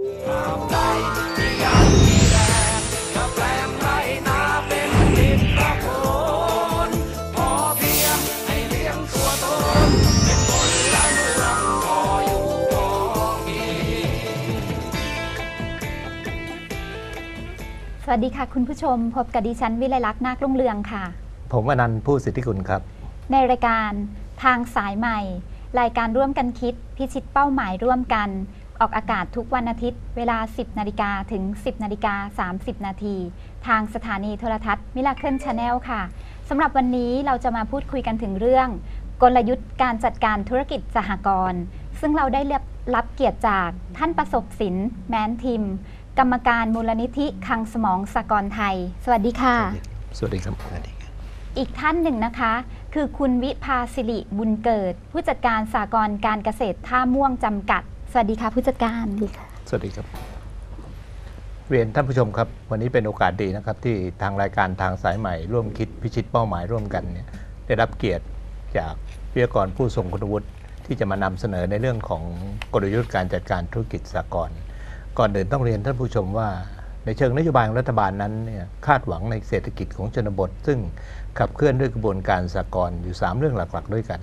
สวัสดีค่ะคุณผู้ชม พบกับดิฉันวิไลลักษณ์นาครุ่งเรืองค่ะ ผมอนันต์ผู้สิทธิกุลครับ ในรายการทางสายใหม่ รายการร่วมกันคิด พิชิตเป้าหมายร่วมกัน ออกอากาศทุกวันอาทิตย์ เวลา 10 นาฬิกาถึง 10 นาฬิกา 30 นาที ทางสถานีโทรทัศน์มิลาเคิลชาแนลค่ะสำหรับวันนี้เราจะมาพูดคุยกันถึงเรื่อง กลยุทธ์การจัดการธุรกิจสหกรณ์ซึ่งเราได้รับรับเกียรติจากท่านประสบสินแมนทิม กรรมการมูลนิธิคังสมองสากลไทย สวัสดีค่ะสวัสดีครับอีกท่านหนึ่งนะคะ คือคุณวิภาสิริบุญเกิด ผู้จัดการสากลการเกษตรท่าม่วงจำกัด สวัสดีค่ะผู้จัดการดีค่ะ สวัสดีครับ เรียนท่านผู้ชมครับ วันนี้เป็นโอกาสดีนะครับ ที่ทางรายการทางสายใหม่ร่วมคิดพิชิตเป้าหมายร่วมกันเนี่ยได้รับเกียรติจากวิทยากรผู้ทรงคุณวุฒิที่จะมานำเสนอในเรื่องของกลยุทธ์การจัดการธุรกิจสากลก่อนอื่นต้องเรียนท่านผู้ชมว่าในเชิงนโยบายของรัฐบาลนั้นเนี่ยคาดหวังในเศรษฐกิจของชนบท ซึ่งขับเคลื่อนด้วยกระบวนการสากลอยู่ 3 เรื่องหลัก ๆ ด้วยกัน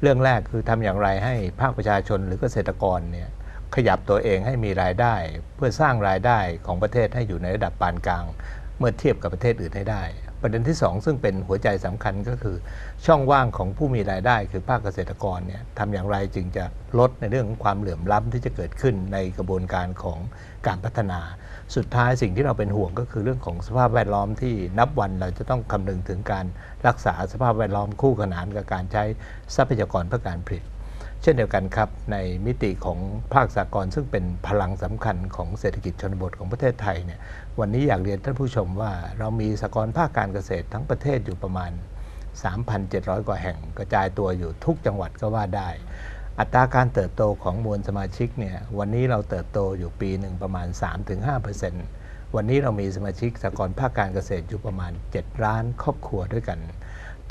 เรื่องแรกคือทำอย่างไรให้ภาคประชาชนหรือเกษตรกรเนี่ยขยับตัวเองให้มีรายได้ เพื่อสร้างรายได้ของประเทศให้อยู่ในระดับปานกลาง เมื่อเทียบกับประเทศอื่นให้ได้ ประเด็นที่ 2 ซึ่งเป็นหัวใจสำคัญก็คือ ช่องว่างของผู้มีรายได้คือภาคเกษตรกรเนี่ยทำอย่างไรจึงจะลดในเรื่องของความเหลื่อมล้ำที่จะเกิดขึ้นในกระบวนการของการพัฒนา สุดท้ายสิ่งที่เราเป็นห่วงก็คือเรื่องของสภาพแวดล้อมที่นับวันเราจะต้องคำนึงถึงการรักษาสภาพแวดล้อมคู่ขนานกับการใช้ทรัพยากรเพื่อการผลิต เช่นเดียวกันครับในมิติของภาคสากลซึ่งเป็นพลังสำคัญของเศรษฐกิจชนบทของประเทศไทยเนี่ยวันนี้อยากเรียนท่านผู้ชมว่าเรามีสากลภาคการเกษตรทั้งประเทศอยู่ประมาณ 3,700 กว่าแห่ง กระจายตัวอยู่ทุกจังหวัดก็ว่าได้ อัตราการเติบโตของมวลสมาชิกเนี่ยวันนี้เราเติบโตอยู่ปีหนึ่งประมาณ 3-5%วันนี้เรามีสมาชิกสากลภาคการเกษตรอยู่ประมาณ 7 ล้านครอบครัวด้วยกัน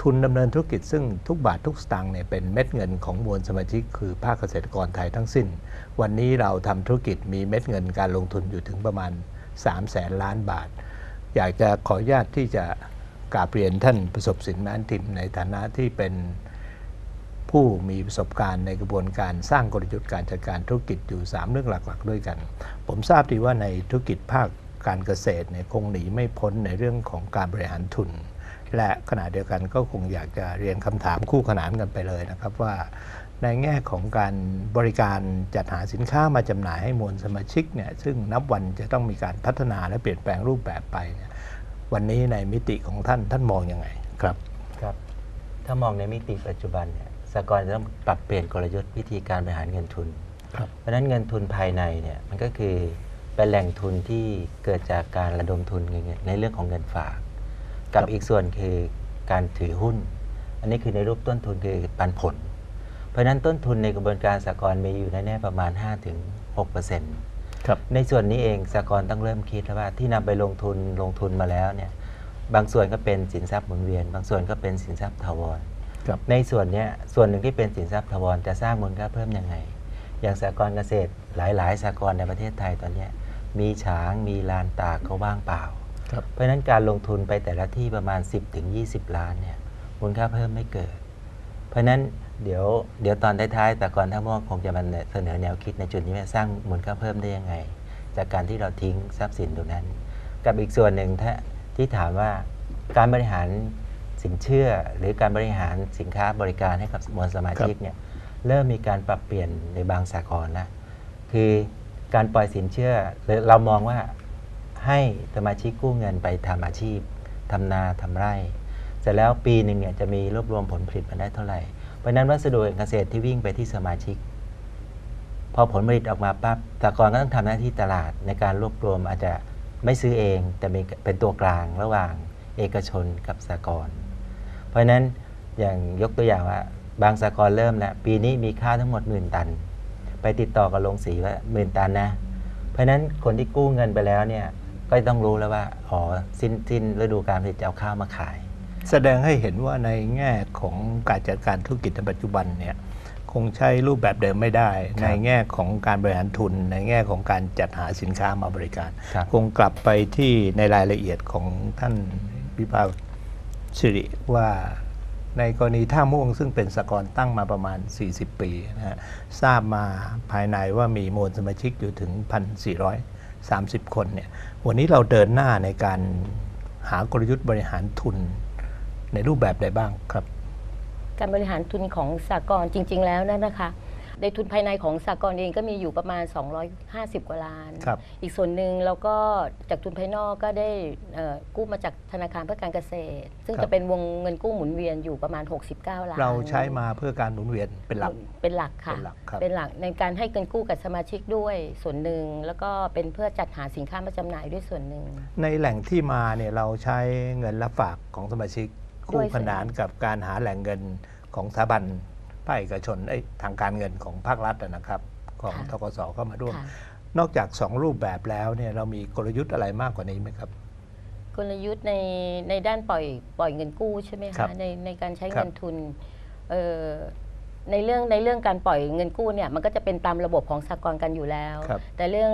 ทุนดำเนินธุรกิจซึ่งทุกบาททุกสตางค์เนี่ยเป็นเม็ดเงินของมวลสมาชิกคือภาคเกษตรกรไทยทั้งสิ้น วันนี้เราทำธุรกิจมีเม็ดเงินการลงทุนอยู่ถึงประมาณ3แสนล้านบาท อยากจะขออนุญาตที่จะกราบเรียนท่านประสบสินแมนทิมในฐานะที่เป็นผู้มีประสบการณ์ในกระบวนการสร้างกลยุทธ์การจัดการธุรกิจอยู่ 3 เรื่องหลัก ๆ ด้วยกัน ผมทราบดีว่าในธุรกิจภาคการเกษตรเนี่ยคงหนีไม่พ้นในเรื่องของการบริหารทุน และขณะเดียวกันก็คงอยากจะเรียนคำถามคู่ขนานกันไปเลยนะครับว่าในแง่ของการบริการจัดหาสินค้ามาจำหน่ายให้มวลสมาชิกเนี่ยซึ่งนับวันจะต้องมีการพัฒนาและเปลี่ยนแปลงรูปแบบไปเนี่ยวันนี้ในมิติของท่านท่านมองยังไงครับครับ ถ้ามองในมิติปัจจุบันเนี่ยสหกรณ์จะต้องปรับเปลี่ยนกลยุทธ์วิธีการบริหารเงินทุนครับเพราะฉะนั้นเงินทุนภายในเนี่ยมันก็คือเป็นแหล่งทุนที่เกิดจากการระดมทุนในในเรื่องของเงินฝาก กับอีกส่วนคือการถือหุ้น อันนี้คือในรูปต้นทุนคือปันผล เพราะฉะนั้นต้นทุนในกระบวนการสหกรณ์มีอยู่แน่ๆประมาณ 5-6%ครับในส่วนนี้เองสหกรณ์ต้องเริ่มคิดแล้วว่าที่นำไปลงทุนลงทุนมาแล้วเนี่ยบางส่วนก็เป็นสินทรัพย์หมุนเวียน บางส่วนก็เป็นสินทรัพย์ถาวรครับในส่วนเนี้ยส่วนหนึ่งที่เป็นสินทรัพย์ถาวรจะสร้างมูลค่าเพิ่มยังไง อย่างสหกรณ์เกษตรหลาย ๆสหกรณ์ในประเทศไทยตอนเนี้ยมีฉางมีลานตากก็ว่างเปล่าครับ เพราะฉะนั้นการลงทุนไปแต่ละที่ประมาณ 10ถึง20ล้านเนี่ยมูลค่าเพิ่มไม่เกิด เพราะฉะนั้นเดี๋ยวเดี๋ยวตอนท้ายๆแต่ก่อนท่าม่วงคงจะมาเสนอแนวคิดในจุดนี้ว่าสร้างมูลค่าเพิ่มได้ยังไง จากการที่เราทิ้งทรัพย์สินตรงนั้น กับอีกส่วนหนึ่งถ้าที่ถามว่าการบริหารสินเชื่อ หรือการบริหารสินค้าบริการให้กับมวลสมาชิกเนี่ยเริ่มมีการปรับเปลี่ยนในบางสากลแล้วคือการปล่อยสินเชื่อเรามองว่า ให้สมาชิกกู้เงินไปทำอาชีพทำนาทำไร่ เสร็จแล้วปีหนึ่งเนี่ยจะมีรวบรวมผลผลิตมาได้เท่าไหร่ เพราะนั้นวัสดุเกษตรที่วิ่งไปที่สมาชิก พอผลผลิตออกมาปั๊บสหกรก็ต้องทำหน้าที่ตลาดในการรวบรวมอาจจะไม่ซื้อเองแต่เป็นตัวกลางระหว่างเอกชนกับสหกร เพราะฉะนั้นอย่างยกตัวอย่างว่าบางสหกรเริ่มแล้วปีนี้มีข้าทั้งหมดหมื่นตัน ไปติดต่อกับโรงสีว่าหมื่นตันนะ เพราะฉะนั้นคนที่กู้เงินไปแล้วเนี่ย ก็ต้องรู้แล้วว่าอ๋อสิ้นสิ้นฤดูการผลิตจะเอาข้าวมาขาย แสดงให้เห็นว่าในแง่ของการจัดการธุรกิจในปัจจุบันเนี่ยคงใช้รูปแบบเดิมไม่ได้ครับในแง่ของการบริหารทุน ในแง่ของการจัดหาสินค้ามาบริการครับคงกลับไปที่ในรายละเอียดของท่านวิภาคสิริว่าในกรณีท่าม่วงซึ่งเป็นสกรตั้งมาประมาณ 40 ปีนะฮะทราบมาภายในว่ามีมวลสมาชิกอยู่ถึง 30 คนเนี่ยวันนี้เราเดินหน้าในการหากลยุทธ์บริหารทุนในรูปแบบใดบ้างครับ การบริหารทุนของสากลจริง ๆ แล้วนั่นนะคะ ในทุนภายในของสากลเองก็มีอยู่ประมาณ 250 กว่าล้านครับอีกส่วนหนึ่งเราก็จากทุนภายนอกก็ได้เอ่อกู้มาจากธนาคารเพื่อการเกษตร ซึ่งครับจะเป็นวงเงินกู้หมุนเวียนอยู่ประมาณ 69 ล้าน เราใช้มาเพื่อการหมุนเวียนเป็นหลัก เป็นหลักค่ะ เป็นหลักครับเป็นหลักในการให้เงินกู้กับสมาชิกด้วยส่วนหนึ่งแล้วก็เป็นเพื่อจัดหาสินค้ามาจำหน่ายด้วยส่วนหนึ่ง ในแหล่งที่มาเนี่ยเราใช้เงินรับฝากของสมาชิกด้คู่วยขนานกับการหาแหล่งเงินของสถาบัน ภาคเอกชนเอ้ยทางการเงินของภาครัฐอะนะครับ ของค่ะทกสเข้ามาร่วมค่ะนอกจาก 2 รูปแบบแล้วเนี่ยเรามีกลยุทธ์อะไรมากกว่านี้ไหมครับ กลยุทธ์ในในด้านปล่อยปล่อยเงินกู้ใช่ไหมครัคะบในในการใช้ครับเงินทุนเอ่อในเรื่องในเรื่องการปล่อยเงินกู้เนี่ยมันก็จะเป็นตามระบบของสากลกันอยู่แล้วครับแต่เรื่อง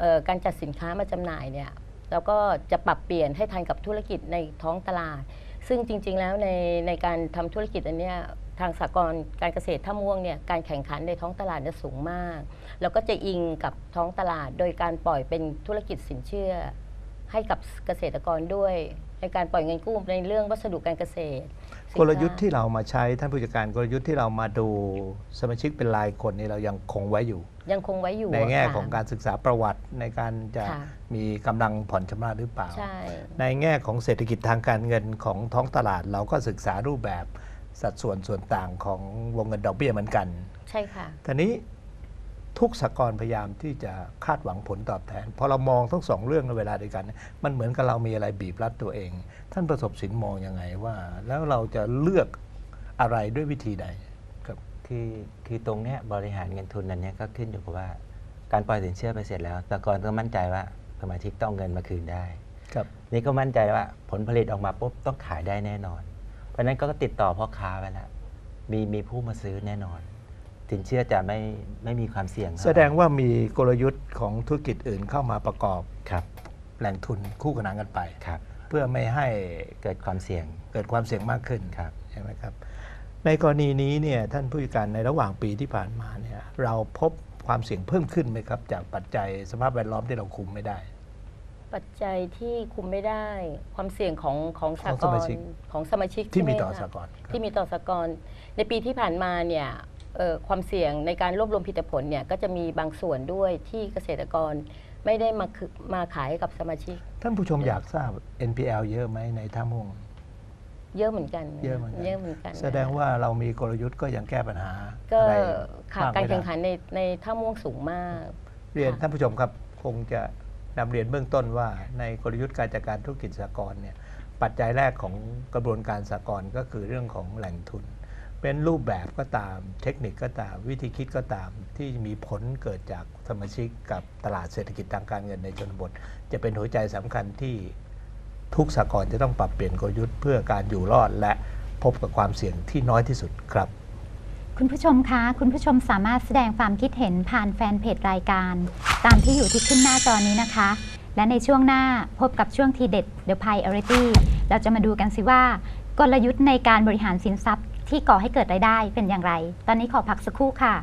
เออการจัดสินค้ามาจำหน่ายเนี่ยเราก็จะปรับเปลี่ยนให้ทันกับธุรกิจในท้องตลาด ซึ่งจริง ๆ แล้วในในการทำธุรกิจอันเนี้ยทางสากลการเกษตรท่าม่วงเนี่ยการแข่งขันในท้องตลาดจะสูงมาก แล้วก็จะอิงกับท้องตลาดโดยการปล่อยเป็นธุรกิจสินเชื่อ ให้กับเกษตรกรด้วยในการปล่อยเงินกู้ในเรื่องวัสดุการเกษตรสินกค้าลยุทธ์ที่เรามาใช้ท่านผู้จัดการกลยุทธ์ที่เรามาดูสมาชิกเป็นรายคนนี่เรายังคงไว้อยู่ ยังคงไว้อยู่ในแง่ค่ะของการศึกษาประวัติในการจะค่ะมีกำลังผ่อนชำระหรือเปล่าใช่ในแง่ของเศรษฐกิจทางการเงินของท้องตลาดเราก็ศึกษารูปแบบ สัดส่วนส่วนต่างของวงเงินดอกเบี้ยเหมือนกัน ใช่ค่ะทีนี้ทุกสหกรณ์พยายามที่จะคาดหวังผลตอบแทนพอเรามองทั้งสองเรื่องในเวลาเดียวกัน มันเหมือนกับเรามีอะไรบีบรัดตัวเอง ท่านประสบสินมองยังไงว่า แล้วเราจะเลือกอะไรด้วยวิธีใดครับคือคือตรงเนี้ยบริหารเงินทุนอันเนี้ยก็ขึ้นอยู่กับว่า การปล่อยสินเชื่อไปเสร็จแล้วแต่ก่อนก็มั่นใจว่าสมาชิกต้องเอาเงินมาคืนได้ ครับ นี่ก็มั่นใจว่าผลผลิตออกมาปุ๊บต้องขายได้แน่นอนเพ ราะฉะนั้นก็ติดต่อพ่อค้าไว้แล้วมีมีผู้มาซื้อแน่นอนสินเชื่อจะไม่ไม่มีความเสี่ยงเท่าไหร่แสดงว่ามีกลยุทธ์ของธุรกิจอื่นเข้ามาประกอบครับแหล่งทุนคู่ขนานกันไปครับเพื่อไม่ให้เกิดความเสี่ยง เกิดความเสี่ยงมากขึ้นครับใช่ไหมครับ ในกรณีนี้เนี่ยท่านผู้จัดการในระหว่างปีที่ผ่านมาเนี่ยเราพบความเสี่ยงเพิ่มขึ้นไหมครับ จากปัจจัยสภาพแวดล้อมที่เราคุมไม่ได้ ปัจจัยที่คุมไม่ได้ ความเสี่ยงของของสาของกสรมาชิกของสมาชิกที่มีใช่ไหต่อคะสากลครับที่มีต่อสากลในปีที่ผ่านมาเนี่ยเอ่อความเสี่ยงในการรวบรวมผลิตผลเนี่ยก็จะมีบางส่วนด้วยที่เกษตรกรไม่ได้มาคือมาขายให้กับสมาชิก ท่านผู้ชมอยากทราบ NPL เยอะไหมในท่าม่วงเยอะเหมือนกันเยอะเหมือนกัน เยอะเหมือนกันแสดงว่าเรามีกลยุทธ์ก็ยังแก้ปัญหาก็อะไรค่ะมากการไม่แข่งได้ ขันในในท่าม่วงสูงมาก เรียนค่ะท่านผู้ชมครับคงจะ นำเรียนเบื้องต้นว่าในกลยุทธ์การจัดการธุรกิจสากลเนี่ยปัจจัยแรกของกระบวนการสากลก็คือเรื่องของแหล่งทุน เป็นรูปแบบก็ตามเทคนิคก็ตามวิธีคิดก็ตามที่มีผลเกิดจากสมาชิกกับตลาดเศรษฐกิจทางการเงินในชนบท จะเป็นหัวใจสำคัญที่ทุกสากลจะต้องปรับเปลี่ยนกลยุทธ์เพื่อการอยู่รอดและพบกับความเสี่ยงที่น้อยที่สุดครับ คุณผู้ชมคะ คุณผู้ชมสามารถแสดงความคิดเห็นผ่านแฟนเพจรายการ ตามที่อยู่ที่ขึ้นหน้าจอนี้นะคะ และในช่วงหน้าพบกับช่วงทีเด็ด The Priority เราจะมาดูกันสิว่า กลยุทธ์ในการบริหารสินทรัพย์ที่ก่อให้เกิดรายได้เป็นอย่างไร ตอนนี้ขอพักสักครู่ค่ะ